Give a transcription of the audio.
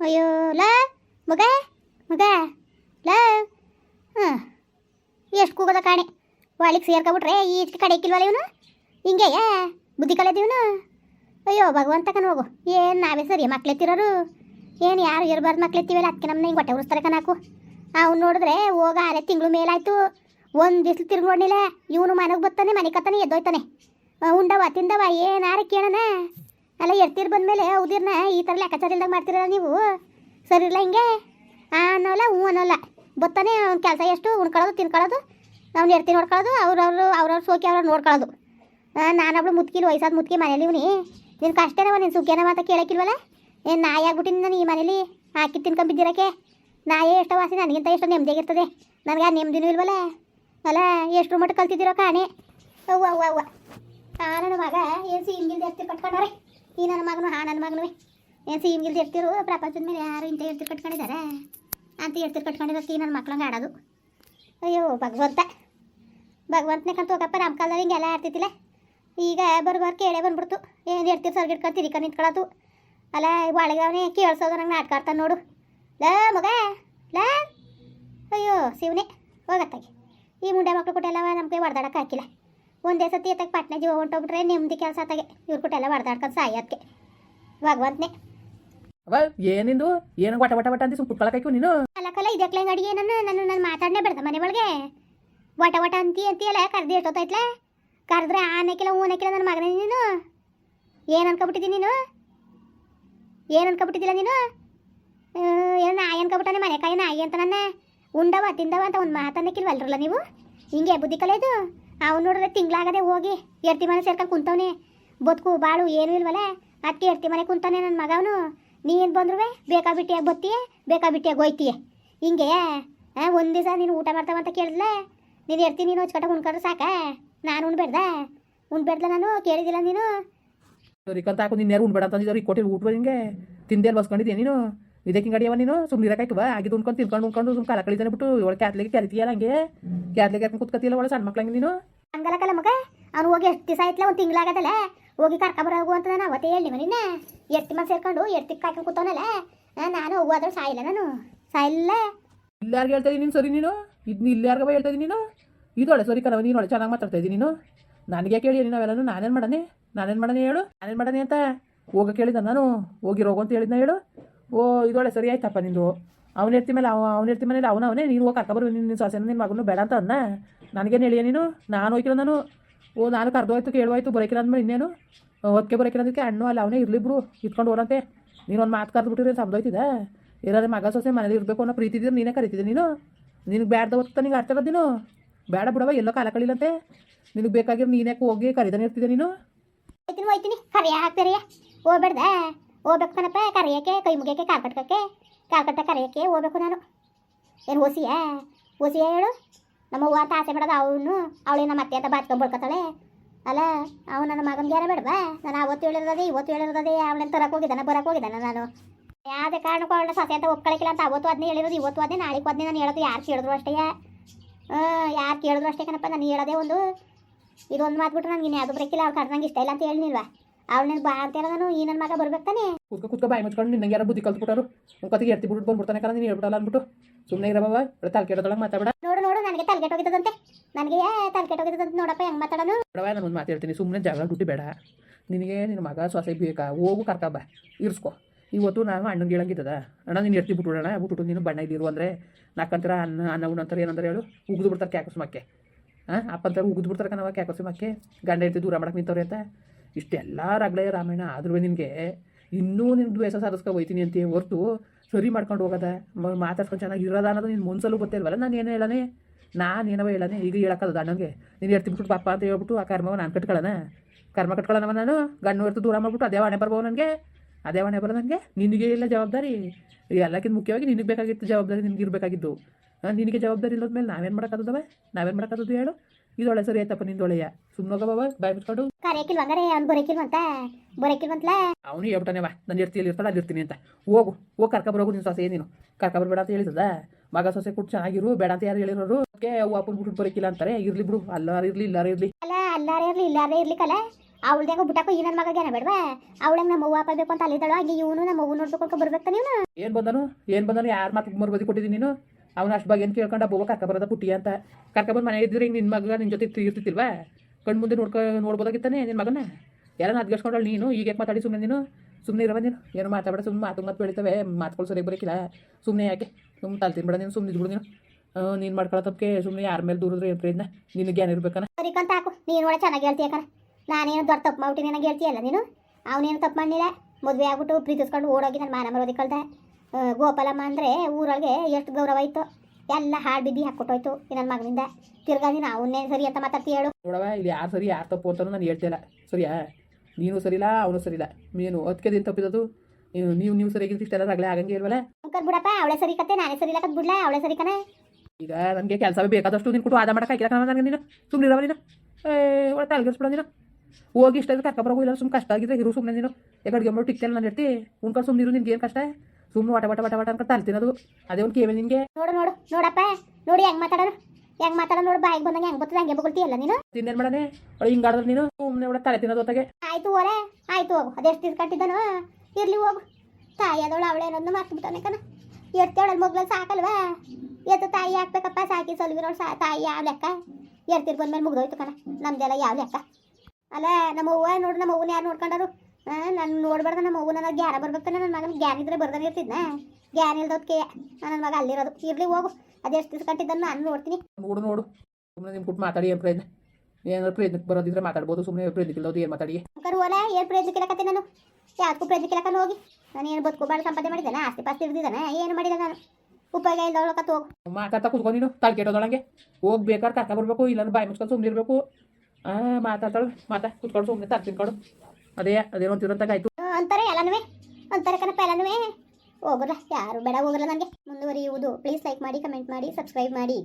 ಅಯ್ಯೋ, ಲ, ಮಗ ಮಗ, ಲ. ಹಾಂ ಎಷ್ಟು ಕೂಗದ ಕಾಣೆ. ಒಳಗೆ ಸೇರ್ಕೊಬಿಟ್ರೆ ಈಚೆ ಕಡೆ ಇಕ್ಕಿಲ್ವಲ್ಲ ಇವನು? ಹಿಂಗೆ ಬುದ್ಧಿ ಕಲಿದೀವನು ಅಯ್ಯೋ, ಭಗವಂತ ಕನ್ ಹೋಗು. ಏನು ನಾವೇ ಸರಿ ಮಕ್ಳೆತ್ತಿರೋರು ಏನು ಯಾರು ಇರಬಾರ್ದು ಮಕ್ಳೆತ್ತೀವಲ್ಲ ಅದಕ್ಕೆ ನಮ್ಮನ್ನ ಹಿಂಗೆ ಹೊಟ್ಟೆ ಉರಿಸ್ತಾರೆ ಕಣಾಕು. ಅವ್ನು ನೋಡಿದ್ರೆ ಹೋಗ ಆರೇ ತಿಂಗಳು ಮೇಲಾಯಿತು. ಒಂದು ದಿವ್ಸ ತಿರುಗಿ ನೋಡಲಿಲ್ಲ ಇವನು ಮನೆಗೆ ಬರ್ತಾನೆ, ಮನೆ ಕತ್ತಾನೆ ಎದ್ದೋಯ್ತಾನೆ. ಉಂಡವ ತಿಂದವ ಏನಾರ ಕೇಳೋಣ? ಅಲ್ಲ, ಎರ್ತೀರ್ ಬಂದಮೇಲೆ ಉದಿರ್ನ ಈ ಥರ ಲೆಕ್ಕಾಚಾರ ಇಲ್ದಾಗ ಮಾಡ್ತೀರಲ್ಲ ನೀವು? ಸರಿ ಇಲ್ಲ ಹಿಂಗೆ? ಆ, ಅನ್ನೋಲ್ಲ, ಹ್ಞೂ ಅನ್ನೋಲ್ಲ. ಬತ್ತಾನೆ ಅವ್ನ ಕೆಲಸ ಎಷ್ಟು? ಉಣ್ಕೊಳ್ಳೋದು ತಿನ್ಕೊಳ್ಳೋದು ಅವ್ನು ಎಡ್ತಿ ನೋಡ್ಕೊಳ್ಳೋದು ಅವ್ರವ್ರು ಅವ್ರವ್ರ ಸೋಕಿ ಅವ್ರವ್ರು ನೋಡ್ಕೊಳ್ಳೋದು ನಾನೊಬ್ಳು ಮುತ್ಕಿಲ್, ವಯಸ್ಸಾದ ಮುತ್ಕಿ ಮನೇಲಿ ಇವನಿ. ನಿನ್ನ ಕಷ್ಟನವ ನಿನ್ನ ಸುಖೇನವ ಅಂತ ಕೇಳಕ್ಕಿಲ್ವಲ್ಲ? ಏನು ನಾಯಿ ಆಗ್ಬಿಟ್ಟಿನಿ ನಾನು ಈ ಮನೇಲಿ. ಹಾಕಿ ತಿನ್ಕೊಂಬಿದ್ದಿರಕ್ಕೆ? ನಾಯಿ ಎಷ್ಟೋ ವಾಸಿ, ನನಗಿಂತ ಎಷ್ಟೋ ನೆಮ್ಮದಿಯಾಗಿರ್ತದೆ ನನಗೆ ಆ ನೆಮ್ಮದಿನೂ ಇಲ್ವಲ್ಲ? ಅಲ್ಲ ಎಷ್ಟು ಮಟ್ಟ ಕಲ್ತಿದ್ದೀರೋ ಕಾಣೆ. ಅವ್ವ ಅವ್ವ ಅವ್ವ. ಆ, ನನ್ನ ಮಗ ಏನು ಸೀಮ್ಗಿಲ್ದು ಎತ್ತಿ ಕಟ್ಕೊಂಡವ್ರೆ ಈ ನನ್ನ ಮಗನು ಹಾ ನನ್ನ ಮಗನು ಏನು ಸೀಮ್ಗಿಲ್ದು ಇರ್ತಿರು ಪ್ರಪಂಚದ ಮೇಲೆ ಯಾರು ಇಂಥ ಎತ್ತಿ ಕಟ್ಕೊಂಡಿದ್ದಾರೆ? ಅಂತ ಎತ್ತಿ ಕಟ್ಕೊಂಡಿರೋಕೆ ಈ ನನ್ನ ಮಕ್ಳಂಗೆ ಆಡೋದು. ಅಯ್ಯೋ, ಭಗವಂತ. ಭಗವಂತನೇ ಕಂತ ಹೋಗಪ್ಪ, ನಮ್ಮ ಕಾಲದಲ್ಲಿ ಹಿಂಗೆಲ್ಲ ಆಡ್ತಿದ್ದಿಲ್ಲ. ಈಗ ಬರ್ಬಾರ್ ಕೇಳೇ ಬಂದ್ಬಿಡ್ತು. ಏನು ಹೇಳ್ತೀವಿ ಸರ್ ಗಿಡ್ಕೊಂಡು ತಿರಿಕ ನಿಂತ್ಕೊಳ್ಳೋದು ಅಲ್ಲ ಒಳಗೆ ಅವನೇ ಕೇಳಿಸೋದು ನಂಗೆ ನಾಟಕ ಆಡ್ತಾನೆ ನೋಡು. ಲೇ, ಮಗ, ಲೇ. ಅಯ್ಯೋ ಶಿವನೇ ಹೋಗತ್ತಾಗಿ. ಈ ಮುಂಡೆ ಮಕ್ಳು ಕೊಟ್ಟೆಲ್ಲ ನಮಗೆ ಹೊಡೆದಾಡಕ್ಕೆ ಹಾಕಿಲ್ಲ. ಒಂದೇ ಸತಿ ಎತ್ತಕ್ಕೆ ಪಟ್ನೆ ಜೀವ ಹೊಂಟೋಗ್ಬಿಟ್ರೆ ನೆಮ್ಮದಿ ಕೆಲಸ ಆತಾಗೆ. ಇವ್ರ ಕೊಟ್ಟೆಲ್ಲ ಹೊಡೆದಾಡ್ಕೊಂಡು ಸಾಯೋದಕ್ಕೆ ಭಗವಂತನೇ. ಅವ ಏನಿಂದು ಏನು ವಟ ವಟ ವಟ ಅಂತ ಸುಮ್ ಕುತ್ಕೊಳಕಾಯ್ಕು ನೀನು? ಅಲ್ಲ ಕಲ ಇದಕ್ಕೆ ಅಡಿಗೆ ನಾನು ನನ್ನ ನಾನು ಮಾತಾಡನೆ ಬಿಡ್ದ ಮನೆ ಒಳಗೆ? ವಟ ವಟ ಅಂತಿ ಅಂತೀಯಲ್ಲ ಕರ್ದು ಎಷ್ಟೊತ್ತಾಯ್ತಲ? ಕರೆದ್ರೆ ಆನೆಕಿಲ್ಲ ಕಿಲ ನನ್ನ ಮಗನೇ ನೀನು? ಏನು ಅನ್ಕೊಬಿಟ್ಟಿದ್ದೀನಿ ನೀನು? ಏನು ಅನ್ಕೊಬಿಟ್ಟಿದ್ದಿಲ್ಲ ನೀನು? ಏನು ನಾಯಿ ಅನ್ಕೊಬಿಟ್ಟಾನೆ ಮನೆ ಕಾಯಿ ನಾಯಿ ಅಂತ ನನ್ನ? ಉಂಡವ ತಿಂದವ ಅಂತ ಒಂದು ಮಾತನ್ನಕ್ಕಿಲ್ವಲ್ರಲ್ಲ ನೀವು? ಹಿಂಗೆ ಬುದ್ಧಿ ಕಲೆದು ಅವ್ನು ನೋಡಿದ್ರೆ ತಿಂಗಳಾಗದೆ ಹೋಗಿ ಎರ್ತಿ ಮನೆ ಸೇರ್ಕೊಂಡು ಕುಂತವನೆ. ಬದುಕು ಬಾಳು ಏನೂ ಇಲ್ವಲ್ಲ ಅದಕ್ಕೆ ಎರ್ತಿ ಮನೆ ಕುಂತಾನೆ ನನ್ನ ಮಗವನು. ನೀ ನೀನು ಬಂದ್ರು ಬೇಕಾ ಬಿಟ್ಟಿಯಾಗ ಬತ್ತೀಯ? ಬೇಕಾ ಬಿಟ್ಟಿಯಾಗಿ ಹೋಯ್ತೀಯ? ಹಿಂಗೆ ಒಂದು ದಿವಸ ನೀನು ಊಟ ಮಾಡ್ತಾವಂತ ಕೇಳಿದ್ಲೆ? ನೀನು ಎರ್ತಿ ನೀನು ಹೊಚ್ಕಟ್ಟಾಗ ಉಣ್ಕೊಂಡ್ರೆ ಸಾಕ? ನಾನು ಉಣ್ಬೇಡ್ದ. ಉಣ್ಬೇಡ್ದ ನಾನು, ಕೇಳಿದಿಲ್ಲ ನೀನು. ಸರಿ ಕಂತ ಹಾಕು, ನೀನು ಯಾರು ಉಣ್ಬೇಡ ಕೊಟ್ಟಿಲ್ ಊಟ ಹಿಂಗೆ? ತಿಂದೇಲಿ ಬಸ್ಕೊಂಡಿದ್ದೆ ನೀನು? ಇದಕ್ಕೆ ಹಿಂಗಡಿ ಅವ ನೀನು? ಸುಮ್ಮನೆ ಇರಕಾಯ್ಕವ ಆಗಿದ್ದು ಉಣ್ಕೊಂಡು ತಿನ್ಕೊಂಡು ಉಣ್ಕೊಂಡು ಸುಮ್ಮನೆ ಕಾಲ ಕಳಿತಾನೆ ಬಿಟ್ಟು ಒಳಗೆ ಕ್ಯಾತ್ಲಿಗೆ ಕರಿತೀಯಲ್ಲ ಹಂಗೆ? ಕ್ಯಾತ್ಲಿಗೆ ಹಾಕೊಂಡು ಕುತ್ಕತಿಯಲ್ಲ ಒಳ್ಳೆ ಸಣ್ಣ ಮಕ್ಳಂಗೆ ನೀನು? ಹಂಗಲ್ಲ ಕಲ ಮಗ. ಅವ್ನು ಹೋಗಿ ಎಷ್ಟು ದಿವಸ ಆಯ್ತಲ್ಲ ಒಂದು ತಿಂಗಳಾಗದಲ್ಲ? ಹೋಗಿ ಕರ್ಕೊಬರೋಗು ಅಂತ ನಾನು ಅವತ್ತೇ ಹೇಳಿ ಮನಿನ ಎರ್ತಿ ಮನೆ ಸೇರ್ಕೊಂಡು ಎರ್ತಿಗೆ ಕಾಯ್ಕೊಂಡು ಕೂತವನಲ್ಲ? ನಾನು ಹೋಗೋದ್ರೆ ಸಾಯಿಲ್ಲ ನಾನು. ಸಾಯಿಲ್ಲ? ಇಲ್ಲಾರ್ಗೆ ಹೇಳ್ತಾ ಇದೀನಿ ನೀನು ಸರಿ ನೀನು? ಇದನ್ನ ಇಲ್ಲಾರ್ಗ ಹೇಳ್ತಾ ಇದ್ದೀನಿ ನೀನು? ಇದೊಳೆ ಸರಿ ಕಣವ ನೀನು ಒಳ್ಳೆ ಚೆನ್ನಾಗಿ ಮಾತಾಡ್ತಾ ಇದ್ದೀನಿ ನೀನು? ನನಗೆ ಕೇಳಿ ನೀನು ಅವೆಲ್ಲನೂ? ನಾನೇನು ಮಾಡನೆ? ನಾನೇನು ಮಾಡನೆ ಹೇಳು? ನಾನೇನು ಮಾಡನೆ ಅಂತ ಹೋಗಕ್ಕೆ ಹೇಳಿದ ನಾನು? ಹೋಗಿ ರೋಗು ಅಂತ ಹೇಳಿದ್ನ ಹೇಳು? ಓ ಇದೊಳೆ ಸರಿ ಆಯ್ತಪ್ಪ ನಿಂದು. ಅವನ ಇರ್ತಿ ಮೇಲೆ ಅವ ಅವನ ಇರ್ತಿ ಮನೇಲಿ ಅವನ ಅವನೇ, ನೀನು ಹೋಗಿ ಕರ್ಕೊಬರು ನಿನ್ನ ಸೊಸೆ ನಿನ್ನ ಮಗನು ಬೇಡ ಅಂತ ಅನ್ನ ನನಗೇನು ಹೇಳಿಯ ನೀನು? ನಾನು ಹೋಯ್ಕಿಲ್ಲ ನಾನು. ಓ, ನಾನು ಕರ್ದೋಯ್ತು ಕೇಳುವಾಯ್ತು ಬರೋಕಿಲ್ಲ ಅಂದ್ಮೇಲೆ ಇನ್ನೇನು? ಹೊತ್ತಿಗೆ ಬರೋಕಿಲ್ಲ ಅದಕ್ಕೆ ಹಣ್ಣು ಅಲ್ಲ ಅವನೇ ಇರ್ಲಿಬ್ರು ಇಟ್ಕೊಂಡು ಹೋರಂತೆ ನೀನು ಒಂದು ಮಾತು ಕರೆದು ಬಿಟ್ಟಿದ್ರೆ ಸಮದೋಯ್ತಿದ್ದ ಇರೋದೇ ಮಗ ಸೊಸೆ ಮನೇಲಿ ಇರಬೇಕು ಅನ್ನೋ ಪ್ರೀತಿ ಇದ್ರೆ ನೀನೇ ಕರಿತಿದ್ದೆ ನೀನು? ನಿನಗೆ ಬೇಡದ ಹೊತ್ತ ನಿಂಗೆ ಅರ್ಥ ನೀನು? ಬೇಡ ಬಿಡವ ಎಲ್ಲೋ ಕಾಲ ಕಳಿಲಂತೆ. ನಿನಗೆ ಬೇಕಾಗಿರೋ ನೀನೇ ಹೋಗಿ ಕರಿದಾನೆ ಇರ್ತಿದ್ದೆ ನೀನು? ಹೋಗ್ತೀನಿ ಹೋಗ್ಬೇಕು ಕಣಪ್ಪ ಕರಿಯಕ್ಕೆ ಕೈ ಮುಗಿಯಕ್ಕೆ ಕಾಲ್ ಕಟ್ಕಕ್ಕೆ ಕಾಲ್ ಕಟ್ಟ ಕರಿಯಕ್ಕೆ ಹೋಗ್ಬೇಕು ನಾನು ಏನು ಓಸಿಯಾ ಓಸಿಯ ಹೇಳು ನಮ್ಮ ಅವ್ವ ಅಂತ ಆಸೆ ಬಿಡೋದು ಅವನು ಅವಳೇ ನಮ್ಮ ಅತ್ತೆ ಅಂತ ಬಳ್ಕೊತಾಳೆ ಅಲ್ಲ ಅವನು ನನ್ನ ಮಗನಿಗೆ ಯಾರ ಬೇಡವಾ ನಾನು ಅವತ್ತು ಹೇಳಿರೋದೇ ಇವತ್ತು ಹೇಳಿರೋದೇ ಅವಳನ್ನ ತರಕ್ಕೆ ಹೋಗಿದ್ದಾನೆ ಬರಕ್ಕೆ ಹೋಗಿದ್ದಾನೆ ನಾನು ಯಾವುದೇ ಕಾರಣಕ್ಕೂ ಅವಳನ್ನ ಸೊಸೆ ಅಂತ ಒಪ್ಕೊಳಕ್ಕಿಲ್ಲ ಅಂತ ಅವತ್ತು ಅದನ್ನೇ ಹೇಳಿರೋದು ಇವತ್ತು ಅದೇ ನಾಳೆ ಅದನ್ನೇ ನಾನು ಹೇಳೋದು ಯಾರು ಕೇಳಿದ್ರು ಅಷ್ಟೇ ಯಾರು ಕೇಳಿದ್ರು ಅಷ್ಟೇ ಕಣಪ್ಪ ನಾನು ಹೇಳೋದೇ ಒಂದು ಇದೊಂದು ಮಾತು ಬಿಟ್ರೆ ನನಗೆ ಯಾವುದು ಬರಕಿಲ್ಲ ಅವ್ಳು ಕಡ್ದಂಗೆ ಇಷ್ಟ ಇಲ್ಲ ಅಂತ ಹೇಳಿಲ್ವಾ ಅವಳನ್ನ ಬಾ ಅಂತ ನಾನು ಈ ನನ್ನ ಮಗ ಬರ್ಬೇಕು ತಾನೆ? ಕುತ್ಕೊ ಕುತ್ಕೊ ಬಾಯಿ ಮುಚ್ಕೊಂಡು ನಿನ್ನ ಯಾರು ಬುದ್ಧಿ ಕಲ್ತ್ಬಿಟ್ಟಾರು ಕತೆಗೆ ಎತ್ತಿ ಬಿಟ್ಟು ಬಂದ್ಬಿಡ್ತಾನೆ ಕಣ ನೀನು ಹೇಳ್ಬಿಡಲ್ಲ ಅಂದ್ಬಿಟ್ಟು. ಸುಮ್ಮನೆ ಇರಬವ ತಲೆ ಕೆಟ್ಟದೊಳಗೆ ಮಾತಾಡ ನೋಡು ನೋಡು ನನಗೆ ತಲೆಗೆಟ್ಟೋಗಿದ್ದದಂತೆ ನನಗೆ ತಲೆಗೆಟ್ಟೋಗಿದ್ದದಂತೆ ನೋಡಪ್ಪ ಹೆಂಗೆ ಮಾತಾಡೋನು? ಬಿಡವ ನಾನು ಒಂದು ಮಾತಾಡ್ತೀನಿ ಸುಮ್ಮನೆ ಜಗಳ ದುಡ್ಡು ಬೇಡ. ನಿನಗೆ ನಿನ್ನ ಮಗ ಸೊಸೆ ಬೇಕಾ? ಹೋಗು ಕರ್ಕಬ್ಬ ಇರ್ಸ್ಕೋ. ಇವತ್ತು ನಾನು ಅಣ್ಣನ ಹೇಳಂಗಿದ್ದದ. ಅಣ್ಣ ನೀನು ಎತ್ತಿ ಬಿಟ್ಬಿಡೋಣ ಬಿಟ್ಬಿಟ್ಟು ನೀನು ಬಣ್ಣ ಇಲ್ಲಿರು ಅಂದರೆ. ನಾಲ್ಕಂತರ ಅನ್ನ ಅನ್ನ ಉಣ್ಣಂತಾರೆ ಏನಂದ್ರೆ ಹೇಳು. ಉಗಿದು ಬಿಡ್ತಾರೆ ಕ್ಯಾಕಸ್ ಮಕ್ಕೆ. ಹಾಂ ಅಪ್ಪಂತಾರೆ ಉಗಿದು ಬಿಡ್ತಾರೆ ಕಣವ ಕ್ಯಾಕಸ್ ಮಕ್ಕೆ. ಗಂಡ ಇರ್ತಿ ದೂರ ಮಾಡಕ್ಕೆ ನಿಂತವ್ರೆ ಅಂತ. ಇಷ್ಟೆಲ್ಲ ರಗಳೆ ರಾಮಾಯಣ ಆದ್ರೂ ನಿನಗೆ ಇನ್ನೂ ನಿನ್ನ ದ್ವೇಷ ಸಾಧಿಸ್ಕೊ ಹೋಯ್ತೀನಿ ಅಂತ ಹೊರ್ತು. ಸರಿ ಮಾಡ್ಕೊಂಡು ಹೋಗೋದ. ಮ- ಮಾತಾಡ್ಕೊಂಡು ಚೆನ್ನಾಗಿ ಇರೋದ ಅನ್ನೋದು ನಿನ್ನ ಮುನ್ಸಲು ಗೊತ್ತಿಲ್ವಲ್ಲ? ನಾನು ಏನು ಹೇಳನೆ? ನಾನು ಏನವ ಹೇಳನೆ? ಈಗ ಹೇಳಕ್ಕದ ಅಣ್ಣಂಗೆ ನೀನು ಎರ್ತಿ ಬಿಟ್ಬಿಟ್ಟು ಪಾಪ ಅಂತ ಹೇಳ್ಬಿಟ್ಟು ಆ ಕರ್ಮವ ನಾನು ಕಟ್ಕೊಳ್ಳೋಣ ಕರ್ಮ ಕಟ್ಕೊಳ್ಳೋಣವ ನಾನು? ಗಂಡು ಹೊರತು ದೂರ ಮಾಡ್ಬಿಟ್ಟು ಅದೇ ಹಣೆ ಬರ್ಬೋ ನನಗೆ? ಅದೇ ಹಣೆ ಬರೋ ನನಗೆ ನಿನಗೆ ಇಲ್ಲ ಜವಾಬ್ದಾರಿ? ಎಲ್ಲಕ್ಕಿಂತ ಮುಖ್ಯವಾಗಿ ನಿನಗೆ ಬೇಕಾಗಿತ್ತು ಜವಾಬ್ದಾರಿ, ನಿನಗೆ ಇರಬೇಕಾಗಿದ್ದು. ನಿನಗೆ ಜವಾಬ್ದಾರಿ ಇಲ್ಲದ ಮೇಲೆ ನಾವೇನು ಮಾಡೋಕ್ಕಾಗದವೆ ನಾವೇನು ಮಾಡೋಕ್ಕಾಗದು ಹೇಳು. ಇದೊಳೆ ಸರಿ ಆಯ್ತಪ್ಪ ನಿಂದೊಳೆಯ ಸುಮ್ಮನೆ ಬಾಬಾ ಬಾಯ್ ಮುಚ್ಕೊಂಡು. ಕರೆಯಕ್ಕಿಲ್ವ ಹಂಗಾರೆ ಅವ್ನು ಬರೋಕಿಲ್ವಂತ ಬರೋಕಿಲ್ವಂತಲ ಅವನು ಹೇಳ್ಬಿಟ್ಟಾನೆ ವಾ ನನ್ನ ಇರ್ತಿ ಇರ್ತಾಳೆ ಅಲ್ಲಿ ಇರ್ತೀನಿ ಅಂತ. ಹೋಗು ಹೋಗಿ ಕರ್ಕೊಬರೋಗು ನಿನ್ನ ಸೊಸೆ ನೀನು. ಕರ್ಕೊಬರ್ಬೇಡ ಅಂತ ಹೇಳಿದ ಮಗ ಸೊಸೆ ಕೊಟ್ಟು ಚೆನ್ನಾಗಿರು ಬೇಡ ಅಂತ ಯಾರು ಹೇಳಿರೋರು? ಅದಕ್ಕೆ ಅಪ್ಪನ್ ಬಿಟ್ಟು ಬರೋಕಿಲ್ಲ ಅಂತಾರೆ. ಇರ್ಲಿ ಬಿಡು ಅಲ್ಲಾರ ಇರ್ಲಿ ಇಲ್ಲಾರ ಇರ್ಲಿ. ಅಲ್ಲ ಅಲ್ಲಾರ ಇರ್ಲಿ ಇಲ್ಲಾರ ಇರ್ಲಿ ಕಲೆ. ಅವಳ್ದಾಗ ಬಿಟ್ಟಾಕೋ ಈ ನನ್ನ ಮಗ ಜ್ಞಾನ ಬೇಡವಾ? ಅವಳಂಗ ನಮ್ಮ ಅವ್ವ ಅಪ್ಪ ಬೇಕು ಅಂತ ಅಲ್ಲಿದ್ದಾಳು? ಹಂಗೆ ಇವನು ನಮ್ಮ ಅವ್ವ ನೋಡ್ಬೇಕು ಬರ್ಬೇಕು ನೀನು ಏನ್ ಬಂದನು? ಏನ್ ಬಂದನು? ಯಾರು ಮಾತು ಮರ್ಬದಿ ಕೊಟ್ಟಿದ್ದೀನಿ ನೀನು? ಅವನು ಅಷ್ಟು ಬಗ್ಗೆ ಏನು ಕೇಳ್ಕೊಂಡು ಬೋವ ಕರ್ಕ ಬರೋದ ಪುಟ್ಟಿ ಅಂತ. ಕರ್ಕೊಬಂದು ಮನೆ ಇದ್ರೆ ನಿನ್ನ ಮಗ ನಿನ್ನ ಜೊತೆ ಇರ್ತಿತ್ತಿಲ್ವಾ ಕಣ್ಣು ಮುಂದೆ ನೋಡ್ಕೊ, ನೋಡ್ಬೋದಾಗಿತ್ತಾನೆ ನಿನ್ನ ಮಗನ? ಯಾರನ್ನ ಹದ್ಗಸ್ಕೊಂಡಳು ನೀನು? ಈಗ ಯಾಕೆ ಮಾತಾಡಿ ಸುಮ್ಮನೆ ನೀನು? ಸುಮ್ಮನೆ ಇರೋ ನೀನು? ಏನು ಮಾತಾಡ ಸುಮ್ಮನೆ ಮಾತು ಮಾತು ಬೆಳಿತವೆ. ಮಾತುಗಳು ಸರಿ ಬರೀಕಿಲ್ಲ. ಸುಮ್ಮನೆ ಯಾಕೆ? ಸುಮ್ಮನೆ ತಲೆ ತಿನ್ಬೇಡ ನೀನು ಸುಮ್ಮನೆ ಇದ್ಬಿಡು ನೀನು. ನೀನು ಮಾಡ್ಕೊಳ್ಳೋ ತಪ್ಪಕ್ಕೆ ಸುಮ್ಮನೆ ಯಾರ ಮೇಲೆ ದೂರಿದ್ರೆ ಏನು ಪ್ರಯತ್ನ ನಿನಗೆ ಜ್ಞಾನ ಇರ್ಬೇಕನ? ಸರಿಕಂತ ಹಾಕು. ನೀನು ಒಳ್ಳೆ ಚೆನ್ನಾಗಿ ಹೇಳ್ತೀಯ ಕಣ. ನಾನೇನು ದೊಡ್ಡ ತಪ್ಪು ಮಾಡ್ಬಿಟ್ಟು ನನಗೆ ಹೇಳ್ತೀಯಲ್ಲ ನೀನು? ಅವನೇನು ತಪ್ಪು ಮಾಡಲಿಲ್ಲ? ಮದುವೆ ಆಗ್ಬಿಟ್ಟು ಪ್ರೀತಿಸ್ಕೊಂಡು ಓಡೋಗಿ ನನ್ನ ಮಾನ ಮರೋದಿ ಕಳ್ದೆ. ಗೋಪಾಲಮ್ಮ ಅಂದರೆ ಊರೊಳಗೆ ಎಷ್ಟು ಗೌರವ ಇತ್ತು ಎಲ್ಲ ಹಾಳು ಬಿದ್ದಿ ಹಾಕ್ಕೊಟ್ಟೋಯ್ತು ನನ್ನ ಮಗನಿಂದ. ತಿರ್ಗಾ ನೀನು ಅವನ್ನೇ ಸರಿ ಅಂತ ಮಾತಾಡ್ತಿ ಹೇಳು. ನೋಡವ ಇಲ್ಲಿ ಯಾರು ಸರಿ ಯಾರು ತಪ್ಪು ಅಂತಲೂ ನಾನು ಹೇಳ್ತಿಲ್ಲ. ಸರಿಯಾ? ನೀನು ಸರಿಲ್ಲ ಅವನು ಸರಿಲ್ಲ ನೀನು ಅದಕ್ಕೆ ದಿನ ತಪ್ಪಿರೋದು ನೀವು ನೀವು ಸರಿಯಾಗಿ ಇಷ್ಟೆಲ್ಲ ಆಗಲೇ ಆಗಂಗೆ ಇಲ್ವಲ್ಲ? ಅಂಕರ್ ಬಿಡಪ್ಪ ಅವಳೆ ಸರಿ ಕತ್ತೆ ನಾನೇ ಸರಿ ಇಲ್ಲ ಬಿಡ್ಲ ಅವಳೆ ಸರಿ ಕಣ. ಈಗ ನನಗೆ ಕೆಲಸ ಬೇಕಾದಷ್ಟು ನೀನು ಕೊಟ್ಟು ಆದ ಮಾಡಕ್ಕೆ ಹಾಕಿಲ್ಲ ಕಣ ನನಗೆ ನೀನು. ಸುಮ್ಮನೆ ಇರವ ನೀನು. ಏ ಒಳ್ಳೆ ತಲೆಗೆಡ್ಸ್ಬಿಡ ನೀನು. ಹೋಗಿ ಇಷ್ಟ ಕರ್ಕೊಬರೋಗು ಇಲ್ಲ ಸುಮ್ಮನೆ ಕಷ್ಟ ಆಗಿದ್ರೆ ಇರು ಸುಮ್ಮನೆ ನೀನು. ಈಗ ಅಡುಗೆ ಮಾಡಿ ಟಿಕ್ತೆಲ್ಲ ನಾನು ಇರ್ತಿ. ಉಣ್ಕೊಂಡು ಸುಮ್ಮನೆ ಇರು ನಿನ್ಗೆ ಏನು ಕಷ್ಟ? ಸುಮ್ಮನೆ ವಟ ವಟ ವಟ ವಟ ಅಂತ ತರ್ತೀನಿ ಅದು ಅದೇ ಒಂದು ಕೇವಲ ನಿನಗೆ. ನೋಡು ನೋಡು. ನೋಡಪ್ಪ ನೋಡಿ ಹೆಂಗ್ ಮಾತಾಡೋಣ ಹೆಂಗ್ ಮಾತಾಡೋ ನೋಡು ಬಾಯಿಗೆ ಬಂದಂಗೆ ಹೆಂಗ್ ಬರ್ತದೆ ಹಂಗೆ ಬಗೊಳ್ತೀಯಲ್ಲ ನೀನು? ತಿನ್ನೇನು ಮಾಡನೆ ಒಳ್ಳೆ ಹಿಂಗಾಡಿದ್ರೆ ನೀನು? ಸುಮ್ಮನೆ ಒಟ ತಲೆ ಅದು ಹೊತ್ತಾಗೆ. ಆಯ್ತು ಓರೆ ಆಯ್ತು ಹೋಗು. ಅದೆಷ್ಟು ತಿರ್ಕಟ್ಟಿದ್ದಾನೋ ಇರ್ಲಿ ಹೋಗು. ತಾಯಿ ಅದವಳು ಅವಳೆ ಅನ್ನೋದನ್ನ ಮರ್ತು ಬಿಟ್ಟಾನೆ ಕಣ ಎರ್ತೇವಳಲ್ಲಿ ಮಗ್ಳಲ್ಲಿ ಸಾಕಲ್ವಾ? ಎತ್ತ ತಾಯಿ ಹಾಕ್ಬೇಕಪ್ಪ ಸಾಕಿ ಸಲ್ವಿರೋಳು ಸಾ ತಾಯಿ ಯಾವ ಲೆಕ್ಕ? ಎರ್ತಿರ್ ಬಂದ್ಮೇಲೆ ಮುಗ್ದೋಯ್ತು ಕಣ. ನಮ್ದೆಲ್ಲ ಯಾವ ಲೆಕ್ಕ? ಅಲ್ಲ ನಮ್ಮ ಅವ್ವ ನೋಡು ನಮ್ಮ ಅವ್ವನ ಯಾರು ನೋಡ್ಕೊಂಡರು? ನಾನು ನೋಡ್ಬಾರ್ದು ನಮ್ಮ ಮಗು ನನಗೆ ಗ್ಯಾರ ಬರ್ಬೇಕು ನನ್ನ ಮಗನ ಗ್ಯಾನ್ ಇದ್ರೆ ಬರ್ದಾನೆ ಇರ್ತಿದ್ನ? ಜ್ಞಾನ ಇಲ್ದೋದ್ಕೆ ನನ್ನ ಮಗ ಅಲ್ಲಿರೋದು. ಇರ್ಲಿ ಹೋಗು. ಅದೆಷ್ಟು ತಿರ್ಕಟ್ಟಿದ್ದನ್ನು ನಾನು ನೋಡ್ತೀನಿ. ನೋಡು ನೋಡು. ಸುಮ್ಮನೆ ನಿಮ್ಮ ಕೊಟ್ಟು ಮಾತಾಡಿ ಏನು ಪ್ರಯತ್ನ ಏನಾದ್ರು ಪ್ರಯತ್ನಕ್ಕೆ ಬರೋದಿದ್ರೆ ಮಾತಾಡ್ಬೋದು. ಸುಮ್ಮನೆ ಪ್ರಯತ್ನಕ್ಕೆ ಇಲ್ಲೋದು ಏನು ಮಾತಾಡಿ? ಓಲ ಏನು ಪ್ರಯೋಜನ ಕೇಳಕತ್ತೀನಿ ನಾನು? ಯಾವ್ದಕ್ಕೂ ಪ್ರಯೋಜನ ಕೇಳಕನ್ನು ಹೋಗಿ. ನಾನು ಏನು ಬದುಕೋಬಾರ್ದು ಸಂಪಾದನೆ ಮಾಡಿದ್ದಾನೆ ಆಸ್ತಿ ಪಾಸ್ತಿ ಇರ್ದಿದ್ದಾನೆ ಏನು ಮಾಡಿದೆ ನಾನು. ಉಪಯೋಗ ಇಲ್ದವಳು ಕತ್ತು ಹೋಗು. ಮಾತಾಡ್ತಾ ಕೂತ್ಕೊಂಡು ನೀನು ತಲೆ ಕೆಟ್ಟೋದೊಳಗೆ ಹೋಗಿ ಬೇಕಾದ್ರೆ ಕರ್ಕ ಬರಬೇಕು ಇಲ್ಲಾಂದ್ರೆ ಬಾಯಿ ಮುಚ್ಕೊಂಡು ಸುಮ್ಮನೆ ಇರಬೇಕು. ಹಾಂ ಮಾತಾಡ್ತಾಳು ಮಾತಾ ಕೂತ್ಕೊಂಡು ಸುಮ್ಮನೆ ತರ್ತೀನಿ ತಿನ್ಕೊಂಡು ಅದೇ ಅದೇನೋ ಅಂತಿರಂತಾಗ ಆಯ್ತು. ಅಂತಾರೆ ಎಲ್ಲನೂ ಅಂತಾರೆ ಕಣಪ್ಪ ಎಲ್ಲನೂ ಹೋಗಲ್ಲ ಯಾರು ಬೇಡ ಹೋಗಲ್ಲ ನನಗೆ. ಮುಂದುವರಿಯುವುದು. ಪ್ಲೀಸ್ ಲೈಕ್ ಮಾಡಿ ಕಮೆಂಟ್ ಮಾಡಿ ಸಬ್ಸ್ಕ್ರೈಬ್ ಮಾಡಿ.